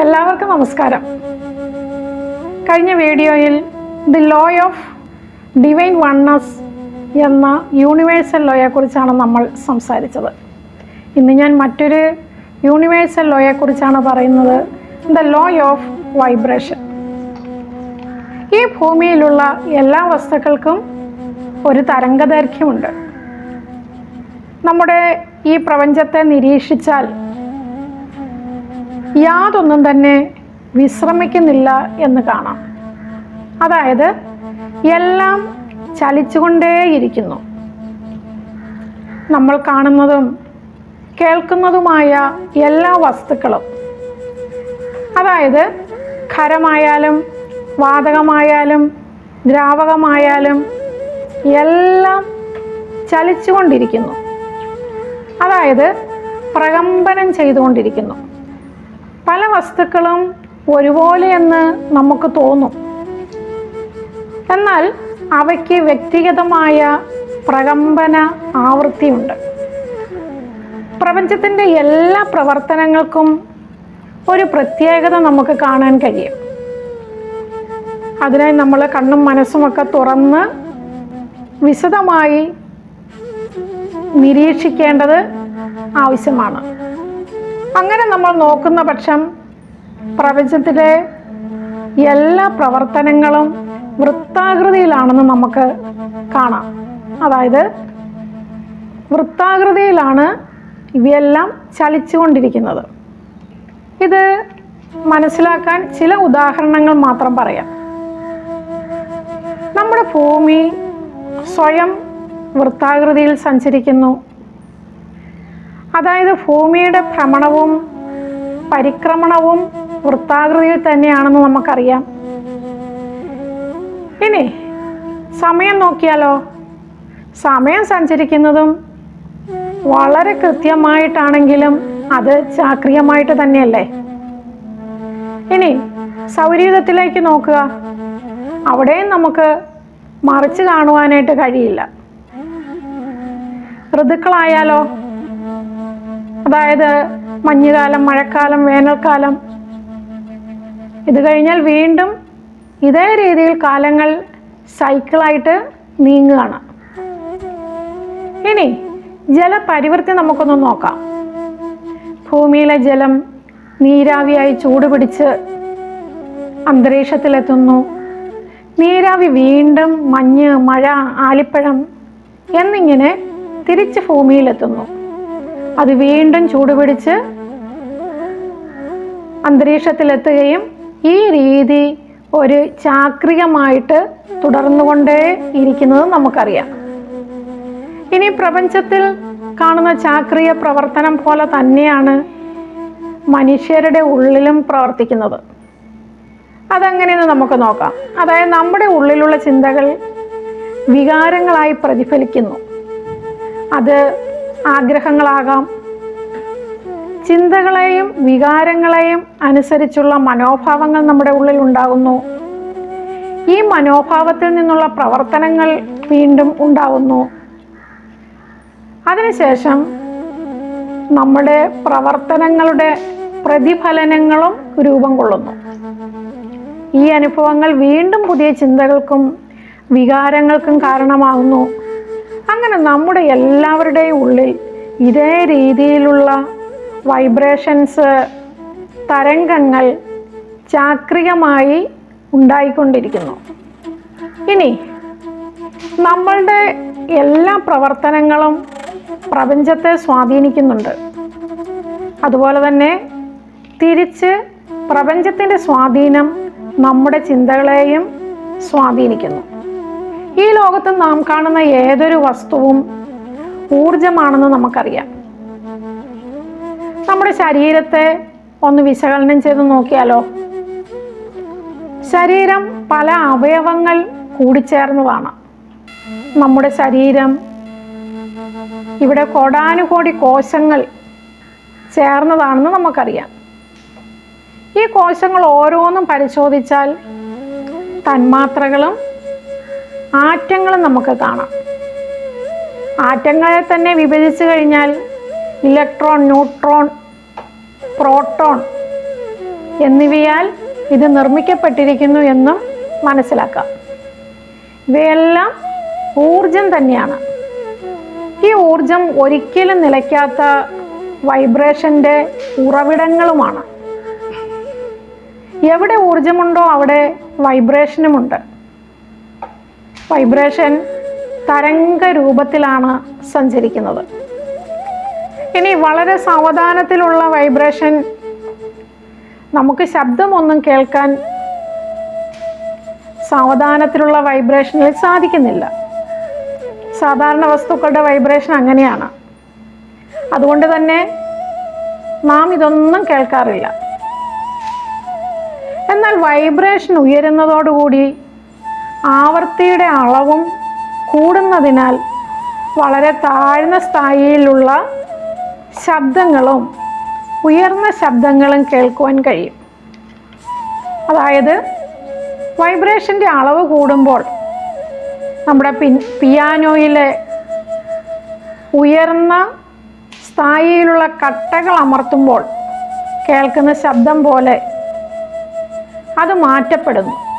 എല്ലാവർക്കും നമസ്കാരം. കഴിഞ്ഞ വീഡിയോയിൽ the law of divine oneness എന്ന യൂണിവേഴ്സൽ ലോയെക്കുറിച്ചാണ് നമ്മൾ സംസാരിച്ചത്. ഇന്ന് ഞാൻ മറ്റൊരു യൂണിവേഴ്സൽ ലോയെക്കുറിച്ചാണ് പറയുന്നത് ദ ലോ ഓഫ് വൈബ്രേഷൻ. ഈ ഭൂമിയിലുള്ള എല്ലാ വസ്തുക്കൾക്കും ഒരു തരംഗദൈർഘ്യമുണ്ട്. നമ്മുടെ ഈ പ്രപഞ്ചത്തെ നിരീക്ഷിച്ചാൽ യാതൊന്നും തന്നെ വിശ്രമിക്കുന്നില്ല എന്ന് കാണാം. അതായത് എല്ലാം ചലിച്ചുകൊണ്ടേയിരിക്കുന്നു. നമ്മൾ കാണുന്നതും കേൾക്കുന്നതുമായ എല്ലാ വസ്തുക്കളും. അതായത് ഖരമായാലും വാതകമായാലും ദ്രാവകമായാലും എല്ലാം ചലിച്ചുകൊണ്ടിരിക്കുന്നു. അതായത് പ്രകമ്പനം ചെയ്തുകൊണ്ടിരിക്കുന്നു. പല വസ്തുക്കളും ഒരുപോലെയെന്ന് നമുക്ക് തോന്നും. എന്നാൽ അവയ്ക്ക് വ്യക്തിഗതമായ പ്രകമ്പന ആവൃത്തിയുണ്ട്. പ്രപഞ്ചത്തിന്റെ എല്ലാ പ്രവർത്തനങ്ങൾക്കും ഒരു പ്രത്യേകത നമുക്ക് കാണാൻ കഴിയും. അതിനായി നമ്മൾ കണ്ണും മനസ്സുമൊക്കെ തുറന്ന് വിശദമായി നിരീക്ഷിക്കേണ്ടത് ആവശ്യമാണ്. അങ്ങനെ നമ്മൾ നോക്കുന്ന പക്ഷം പ്രപഞ്ചത്തിലെ എല്ലാ പ്രവർത്തനങ്ങളും വൃത്താകൃതിയിലാണെന്ന് നമുക്ക് കാണാം. അതായത് വൃത്താകൃതിയിലാണ് ഇവയെല്ലാം ചലിച്ചുകൊണ്ടിരിക്കുന്നത്. ഇത് മനസ്സിലാക്കാൻ ചില ഉദാഹരണങ്ങൾ മാത്രം പറയാം. നമ്മുടെ ഭൂമി സ്വയം വൃത്താകൃതിയിൽ സഞ്ചരിക്കുന്നു. അതായത് ഭൂമിയുടെ ഭ്രമണവും പരിക്രമണവും വൃത്താകൃതിയിൽ തന്നെയാണെന്ന് നമുക്കറിയാം. ഇനി സമയം നോക്കിയാലോ? സമയം സഞ്ചരിക്കുന്നതും വളരെ കൃത്യമായിട്ടാണെങ്കിലും അത് ചാക്രിയമായിട്ട് തന്നെയല്ലേ? ഇനി സൗരയൂഥത്തിലേക്ക് നോക്കുക. അവിടെയും നമുക്ക് മറിച്ച് കാണുവാനായിട്ട് കഴിയില്ല. ഋതുക്കളായാലോ അതായത് മഞ്ഞുകാലം മഴക്കാലം വേനൽക്കാലം. ഇത് കഴിഞ്ഞാൽ വീണ്ടും ഇതേ രീതിയിൽ കാലങ്ങൾ സൈക്കിളായിട്ട് നീങ്ങുകയാണ്. ഇനി ജലപരിവൃത്തി നമുക്കൊന്ന് നോക്കാം. ഭൂമിയിലെ ജലം നീരാവിയായി ചൂട് പിടിച്ച് അന്തരീക്ഷത്തിലെത്തുന്നു. നീരാവി വീണ്ടും മഞ്ഞ് മഴ ആലിപ്പഴം എന്നിങ്ങനെ തിരിച്ച് ഭൂമിയിലെത്തുന്നു. അത് വീണ്ടും ചൂടുപിടിച്ച് അന്തരീക്ഷത്തിലെത്തുകയും ഈ രീതി ഒരു ചാക്രികമായിട്ട് തുടർന്നുകൊണ്ടേ ഇരിക്കുന്നത് നമുക്കറിയാം. ഇനി പ്രപഞ്ചത്തിൽ കാണുന്ന ചാക്രിയ പ്രവർത്തനം പോലെ തന്നെയാണ് മനുഷ്യരുടെ ഉള്ളിലും പ്രവർത്തിക്കുന്നത്. അതെങ്ങനെയെന്ന് നമുക്ക് നോക്കാം. അതായത് നമ്മുടെ ഉള്ളിലുള്ള ചിന്തകൾ വികാരങ്ങളായി പ്രതിഫലിക്കുന്നു. അത് ആഗ്രഹങ്ങളാകാം. ചിന്തകളെയും വികാരങ്ങളെയും അനുസരിച്ചുള്ള മനോഭാവങ്ങൾ നമ്മുടെ ഉള്ളിൽ ഉണ്ടാകുന്നു. ഈ മനോഭാവത്തിൽ നിന്നുള്ള പ്രവർത്തനങ്ങൾ വീണ്ടും ഉണ്ടാകുന്നു. അതിനുശേഷം നമ്മുടെ പ്രവർത്തനങ്ങളുടെ പ്രതിഫലനങ്ങളും രൂപം കൊള്ളുന്നു. ഈ അനുഭവങ്ങൾ വീണ്ടും പുതിയ ചിന്തകൾക്കും വികാരങ്ങൾക്കും കാരണമാകുന്നു. അങ്ങനെ നമ്മുടെ എല്ലാവരുടെയും ഉള്ളിൽ ഇതേ രീതിയിലുള്ള വൈബ്രേഷൻസ് തരംഗങ്ങൾ ചാക്രികമായി ഉണ്ടായിക്കൊണ്ടിരിക്കുന്നു. ഇനി നമ്മളുടെ എല്ലാ പ്രവർത്തനങ്ങളും പ്രപഞ്ചത്തെ സ്വാധീനിക്കുന്നുണ്ട്. അതുപോലെ തന്നെ തിരിച്ച് പ്രപഞ്ചത്തിന്റെ സ്വാധീനം നമ്മുടെ ചിന്തകളെയും സ്വാധീനിക്കുന്നു. ഈ ലോകത്ത് നാം കാണുന്ന ഏതൊരു വസ്തുവും ഊർജമാണെന്ന് നമുക്കറിയാം. നമ്മുടെ ശരീരത്തെ ഒന്ന് വിശകലനം ചെയ്ത് നോക്കിയാലോ? ശരീരം പല അവയവങ്ങൾ കൂടിച്ചേർന്നതാണ്. നമ്മുടെ ശരീരം ഇവിടെ കോടാനുകോടി കോശങ്ങൾ ചേർന്നതാണെന്ന് നമുക്കറിയാം. ഈ കോശങ്ങൾ ഓരോന്നും പരിശോധിച്ചാൽ തന്മാത്രകളും ആറ്റങ്ങളും നമുക്ക് കാണാം. ആറ്റങ്ങളെ തന്നെ വിഭജിച്ചു കഴിഞ്ഞാൽ ഇലക്ട്രോൺ ന്യൂട്രോൺ പ്രോട്ടോൺ എന്നിവയാൽ ഇത് നിർമ്മിക്കപ്പെട്ടിരിക്കുന്നു എന്നും മനസ്സിലാക്കാം. ഇവയെല്ലാം ഊർജം തന്നെയാണ്. ഈ ഊർജം ഒരിക്കലും നിലയ്ക്കാത്ത വൈബ്രേഷന്റെ ഉറവിടങ്ങളുമാണ്. എവിടെ ഊർജമുണ്ടോ അവിടെ വൈബ്രേഷനുമുണ്ട്. വൈബ്രേഷൻ തരംഗ രൂപത്തിലാണ് സഞ്ചരിക്കുന്നത്. ഇനി വളരെ സാവധാനത്തിലുള്ള വൈബ്രേഷൻ നമുക്ക് ശബ്ദമൊന്നും കേൾക്കാൻ സാവധാനത്തിലുള്ള വൈബ്രേഷനിൽ സാധിക്കുന്നില്ല. സാധാരണ വസ്തുക്കളുടെ വൈബ്രേഷൻ അങ്ങനെയാണ്. അതുകൊണ്ട് തന്നെ നാം ഇതൊന്നും കേൾക്കാറില്ല. എന്നാൽ വൈബ്രേഷൻ ഉയരുന്നതോടുകൂടി ആവർത്തിയുടെ അളവും കൂടുന്നതിനാൽ വളരെ താഴ്ന്ന സ്ഥായിയിലുള്ള ശബ്ദങ്ങളും ഉയർന്ന ശബ്ദങ്ങളും കേൾക്കുവാൻ കഴിയും. അതായത് വൈബ്രേഷന്റെ അളവ് കൂടുമ്പോൾ നമ്മുടെ പിൻ പിയാനോയിലെ ഉയർന്ന സ്ഥായിയിലുള്ള കട്ടകൾ അമർത്തുമ്പോൾ കേൾക്കുന്ന ശബ്ദം പോലെ അത് മാറ്റപ്പെടുന്നു.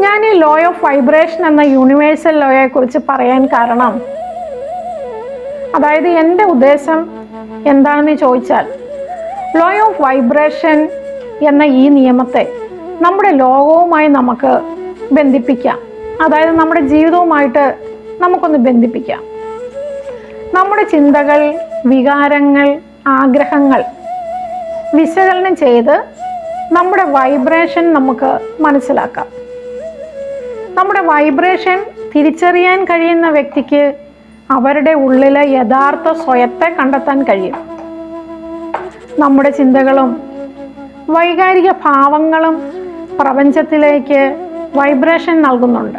ഞാൻ ഈ ലോ ഓഫ് വൈബ്രേഷൻ എന്ന യൂണിവേഴ്സൽ ലോയെ കുറിച്ച് പറയാൻ കാരണം. അതായത് എന്റെ ഉദ്ദേശം എന്താണെന്ന് ചോദിച്ചാൽ ലോ ഓഫ് വൈബ്രേഷൻ എന്ന ഈ നിയമത്തെ നമ്മുടെ ലോകവുമായി നമുക്ക് ബന്ധിപ്പിക്കാം. അതായത് നമ്മുടെ ജീവിതവുമായിട്ട് നമുക്കൊന്ന് ബന്ധിപ്പിക്കാം. നമ്മുടെ ചിന്തകൾ വികാരങ്ങൾ ആഗ്രഹങ്ങൾ വിശകലനം ചെയ്ത് നമ്മുടെ വൈബ്രേഷൻ നമുക്ക് മനസ്സിലാക്കാം. നമ്മുടെ വൈബ്രേഷൻ തിരിച്ചറിയാൻ കഴിയുന്ന വ്യക്തിക്ക് അവരുടെ ഉള്ളിലെ യഥാർത്ഥ സ്വയത്തെ കണ്ടെത്താൻ കഴിയും. നമ്മുടെ ചിന്തകളും വൈകാരിക ഭാവങ്ങളും പ്രപഞ്ചത്തിലേക്ക് വൈബ്രേഷൻ നൽകുന്നുണ്ട്.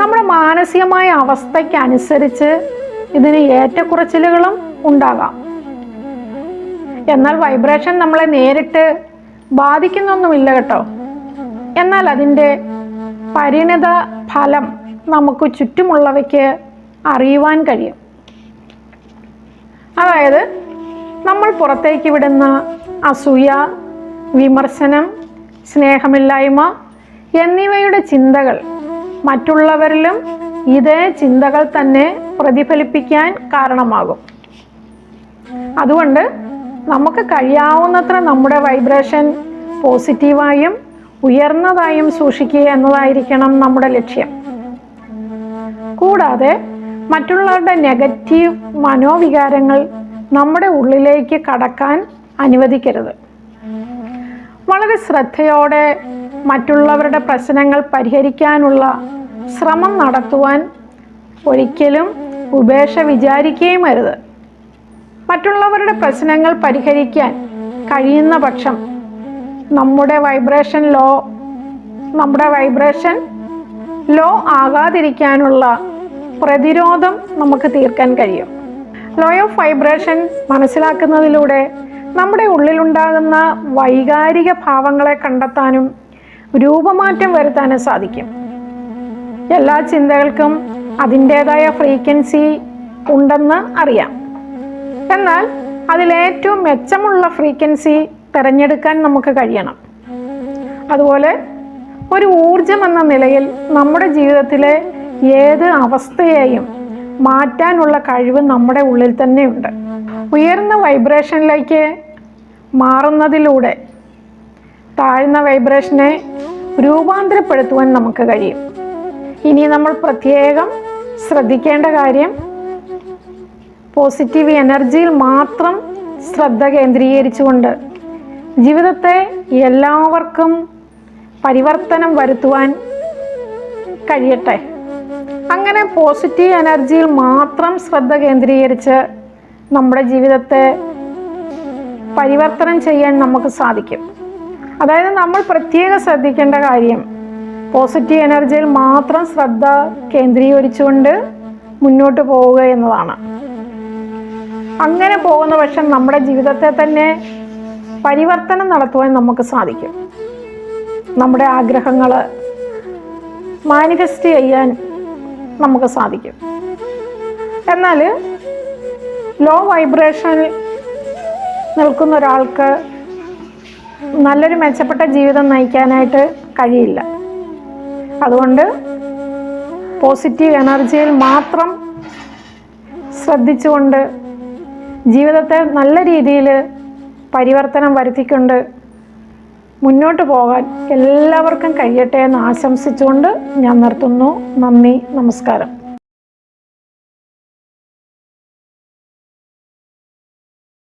നമ്മുടെ മാനസികമായ അവസ്ഥയ്ക്കനുസരിച്ച് ഇതിന് ഏറ്റക്കുറച്ചിലുകളും ഉണ്ടാകാം. എന്നാൽ വൈബ്രേഷൻ നമ്മളെ നേരിട്ട് ബാധിക്കുന്നൊന്നുമില്ല കേട്ടോ. എന്നാൽ അതിന്റെ പരിണിത ഫലം നമുക്ക് ചുറ്റുമുള്ളവയ്ക്ക് അറിയുവാൻ കഴിയും. അതായത് നമ്മൾ പുറത്തേക്ക് വിടുന്ന അസൂയ വിമർശനം സ്നേഹമില്ലായ്മ എന്നിവയുടെ ചിന്തകൾ മറ്റുള്ളവരിലും ഇതേ ചിന്തകൾ തന്നെ പ്രതിഫലിപ്പിക്കാൻ കാരണമാകും. അതുകൊണ്ട് നമുക്ക് കഴിയാവുന്നത്ര നമ്മുടെ വൈബ്രേഷൻ പോസിറ്റീവായും ഉയർന്നതായും സൂക്ഷിക്കുക എന്നതായിരിക്കണം നമ്മുടെ ലക്ഷ്യം. കൂടാതെ മറ്റുള്ളവരുടെ നെഗറ്റീവ് മനോവികാരങ്ങൾ നമ്മുടെ ഉള്ളിലേക്ക് കടക്കാൻ അനുവദിക്കരുത്. വളരെ ശ്രദ്ധയോടെ മറ്റുള്ളവരുടെ പ്രശ്നങ്ങൾ പരിഹരിക്കാനുള്ള ശ്രമം നടത്തുവാൻ ഒരിക്കലും ഉപേക്ഷ വിചാരിക്കുകയും അരുത്. മറ്റുള്ളവരുടെ പ്രശ്നങ്ങൾ പരിഹരിക്കാൻ കഴിയുന്ന പക്ഷം നമ്മുടെ വൈബ്രേഷൻ ലോ നമ്മുടെ വൈബ്രേഷൻ ലോ ആകാതിരിക്കാനുള്ള പ്രതിരോധം നമുക്ക് തീർക്കാൻ കഴിയും. ലോ ഓഫ് വൈബ്രേഷൻ മനസ്സിലാക്കുന്നതിലൂടെ നമ്മുടെ ഉള്ളിലുണ്ടാകുന്ന വൈകാരിക ഭാവങ്ങളെ കണ്ടെത്താനും രൂപമാറ്റം വരുത്താനും സാധിക്കും. എല്ലാ ചിന്തകൾക്കും അതിന്റേതായ ഫ്രീക്വൻസി ഉണ്ടെന്ന് അറിയാം. എന്നാൽ അതിലേറ്റവും മെച്ചമുള്ള ഫ്രീക്വൻസി തിരഞ്ഞെടുക്കാൻ നമുക്ക് കഴിയണം. അതുപോലെ ഒരു ഊർജം എന്ന നിലയിൽ നമ്മുടെ ജീവിതത്തിലെ ഏത് അവസ്ഥയെയും മാറ്റാനുള്ള കഴിവ് നമ്മുടെ ഉള്ളിൽ തന്നെയുണ്ട്. ഉയർന്ന വൈബ്രേഷനിലേക്ക് മാറുന്നതിലൂടെ താഴ്ന്ന വൈബ്രേഷനെ രൂപാന്തരപ്പെടുത്തുവാൻ നമുക്ക് കഴിയും. ഇനി നമ്മൾ പ്രത്യേകം ശ്രദ്ധിക്കേണ്ട കാര്യം പോസിറ്റീവ് എനർജിയിൽ മാത്രം ശ്രദ്ധ കേന്ദ്രീകരിച്ചുകൊണ്ട് ജീവിതത്തെ എല്ലാവർക്കും പരിവർത്തനം വരുത്തുവാൻ കഴിയട്ടെ. അങ്ങനെ പോസിറ്റീവ് എനർജിയിൽ മാത്രം ശ്രദ്ധ കേന്ദ്രീകരിച്ച് നമ്മുടെ ജീവിതത്തെ പരിവർത്തനം ചെയ്യാൻ നമുക്ക് സാധിക്കും. അതായത് നമ്മൾ പ്രത്യേകം ശ്രദ്ധിക്കേണ്ട കാര്യം പോസിറ്റീവ് എനർജിയിൽ മാത്രം ശ്രദ്ധ കേന്ദ്രീകരിച്ചുകൊണ്ട് മുന്നോട്ട് പോവുക എന്നതാണ്. അങ്ങനെ പോകുന്ന പക്ഷം നമ്മുടെ ജീവിതത്തെ തന്നെ പരിവർത്തനം നടത്തുവാൻ നമുക്ക് സാധിക്കും. നമ്മുടെ ആഗ്രഹങ്ങൾ മാനിഫെസ്റ്റ് ചെയ്യാൻ നമുക്ക് സാധിക്കും. എന്നാൽ ലോ വൈബ്രേഷൻ നിൽക്കുന്ന ഒരാൾക്ക് നല്ലൊരു മെച്ചപ്പെട്ട ജീവിതം നയിക്കാനായിട്ട് കഴിയില്ല. അതുകൊണ്ട് പോസിറ്റീവ് എനർജിയിൽ മാത്രം ശ്രദ്ധിച്ചുകൊണ്ട് ജീവിതത്തെ നല്ല രീതിയിൽ പരിവർത്തനം വരുത്തിക്കൊണ്ട് മുന്നോട്ട് പോകാൻ എല്ലാവർക്കും കഴിയട്ടെ എന്ന് ആശംസിച്ചുകൊണ്ട് ഞാൻ നിർത്തുന്നു. നന്ദി നമസ്കാരം.